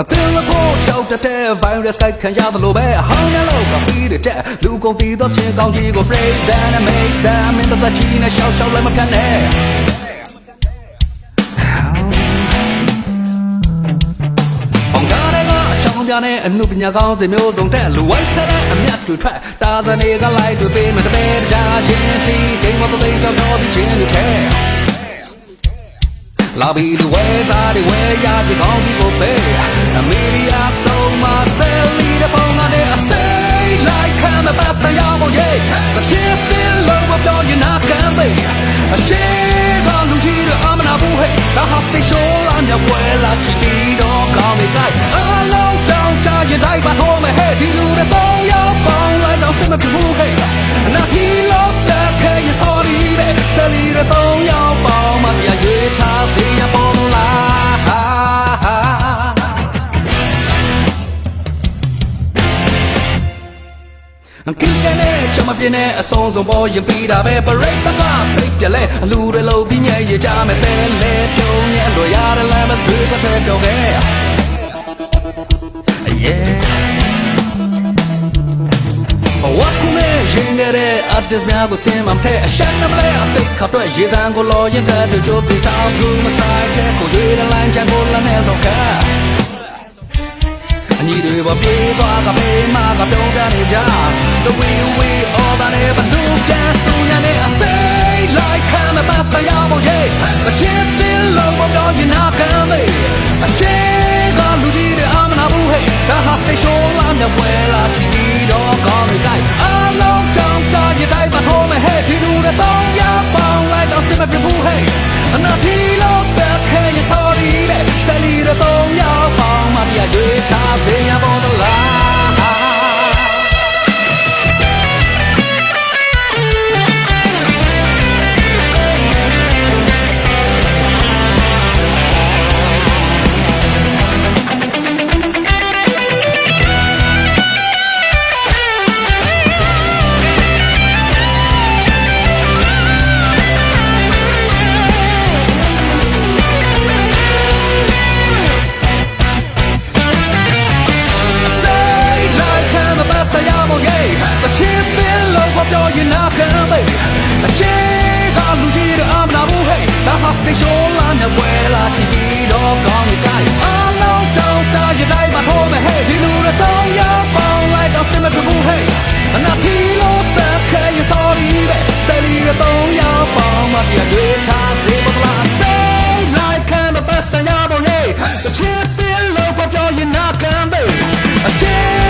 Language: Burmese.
အသင်လကိုချောက်တတဲ့ virus ကိုခံရသလိုပဲအဟောင်းနဲ့လောက်ကပြီးတဲ့လူကုန်တည်သောချင်းကောင်းကြီးကို break down and make some မင်းတို့ချီနဲ့ရှောက်ရှောက်လည်းမခံနဲ့အောင်ကြတဲ့ကအချောင်းပြတဲ့အမှုပညာကောင်းစင်မျိုးစုံတဲ့လူဝိုင်းဆက်တဲ့အမြတ်တွေထွက်တာဇနေကလိုက်တွေပေးမယ်တပည့်ကြချင်းပြီးဂိမ်းမတော့တဲ့ကြောင့်တော့ပြီးချင်းတွေထဲလာဘီလူဝဲစားတွေဝဲရပြီးကောင်းစီကိုပေးအ မေရီယာဆုံးမဆယ်လီတဲ့ပုံကနဲ့အစိမ်းလိုက်ခံမပါဆရာမရဲ့မချစ်တဲ့လုံးမပြောရင်နာခံသေးအရှိကလူကြီးတွေအမနာဘူးဟဲ့ဒါဟာစတေရှိုးလာမြပွဲလာချီပြီးတော့ကောင်းနေတိုင်းအလုံးတောင်းတရတိုင်းပါထိုးမယ်ဟဲ့ဒီလူတွေတော့ရောက်ပေါင်း ကိကနဲ့ချမပြင်းနဲ့အဆုံးစုံပေါ်ရင်ပြီးတာပဲပရိသတ်ကစိတ်ပြလဲအလူတွေလုံးပြီးမြဲရကြမယ်ဆဲလဲပြုံးမြဲလို့ရတဲ့လမ်းမစတွေကထဲပြောခဲ့ Yeah ဘဝကူနဲ့ရင်ခဲ့တဲ့ artist များကိုစင်မမထဲအရှက်နမလဲအသိခတ်တော့ရေစံကိုလော်ရင်တဲ့တို့ချိုးစီဆောင်သူမဆိုင်ခဲ့ကိုရွေးတဲ့လမ်းချန်ကိုလမ်းနဲ့တော့က အညီတွေပေါ်ပြေးသွားကဖေးမကပြုံးပြနေကြ The way we all that ever do can so ညာနဲ့အစိမ်းလိုက်ခံမပါဆရာမရဲ့မချစ်တဲ့လုံးမပြောရင်နာခံလေအရှိကလူကြီးတွေအမနာဘူးဟဲ့ဒါဟာ station လာမြပွဲလာကြည့်ပြီးတော့ ချစေ ချင်းသင်းလို့ပြောရင်နာခံပဲအချင်း